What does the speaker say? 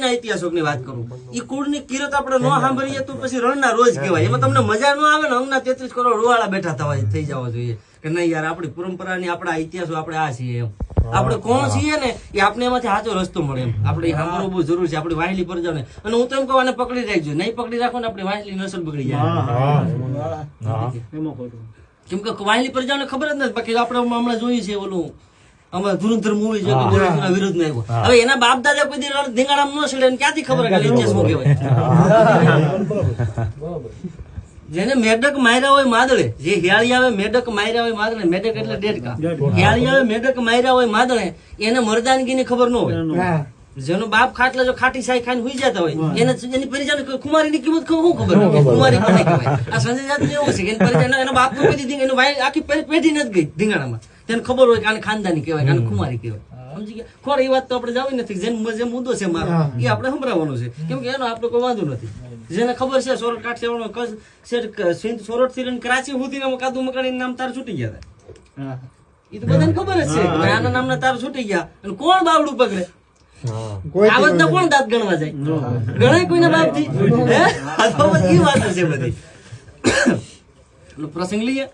કુળના ઇતિહાસોની વાત કરું. ઈ કુળની કિરત આપણે ન સાંભળીએ તો પછી રણના રોજ કહેવાય. એમાં તમને મજા ન આવે ને હમણાં તેત્રીસ કરોડ રૂવાળા બેઠા થવા થઈ જવા જોઈએ. કે નહીં યાર આપણી પરંપરાની આપણા ઇતિહાસો આપણે આ છીએ એમ. આપણે કોણ છીએ ને એ આપણે એમાંથી સાચો રસ્તો મળે એમ. આપણે સાંભળવું બહુ જરૂર છે. આપણી વાહેલી ને અને હું તો એમ કહું પકડી રાખજો. નહીં પકડી રાખો ને આપણી વાહેલી નસલ બગડી જાય. કેમ કે વાહેલી પ્રજાને ખબર જ નથી. બાકી આપણે હમણાં જોયું છે ઓલું. અમારે ધુરંધર મૂવી છે કે બોલાજીના વિરોધમાં આવ્યો. હવે એના બાપ દાદા કોઈ દી ધીંગાણામાં ન સડે ક્યાંથી ખબર કે ઇતિહાસ શું કહેવાય. જેને મેડક માર્યા હોય માદળે જે હિયાળી આવે મેડક માર્યા હોય માદળે મેડક એટલે ડેડકા. હિયાળી આવે મેડક માર્યા હોય માદળે એને મરદાનગીની ખબર ન હોય. જેનો બાપ ખાટલા જો ખાટી સાઈ ખાઈને હુઈ જતા હોય એને એની પરિજન કુમારી ની કિંમત શું ખબર? હોય? કુમારી કોને કહેવાય? આ સંજય જાતનું એવું છે કે એની પરિજાને એનો બાપ કોઈ દી એનો ભાઈ આખી પેઢી નથી ગઈ ધીંગાણામાં. તેને ખબર હોય કે આને ખાનદાની કહેવાય આને કુમારી કહેવાય. સમજી ગયા? ખોર એ વાત તો આપણે જાવી નથી. જેમ જે મુદ્દો છે મારો એ આપણે સંભળાવવાનો છે. કેમ કે એનો આપણે કોઈ વાંધો નથી. જેને ખબર છે સોરઠ કાઠિયાવાડનો કચ્છ છે સિંધ સોરઠથી લઈને કરાચી સુધી કાદુ મકાણી નામ તાર છૂટી ગયા હતા. એ તો બધાને ખબર જ છે આના નામના તાર છૂટી ગયા અને કોણ બાવડું પકડે? આવત ના કોણ દાંત ગણવા જાય? ગણાય કોઈના બાપથી? હે. આ તો બધી ઈ છે બધી. પ્રસંગ લઈએ.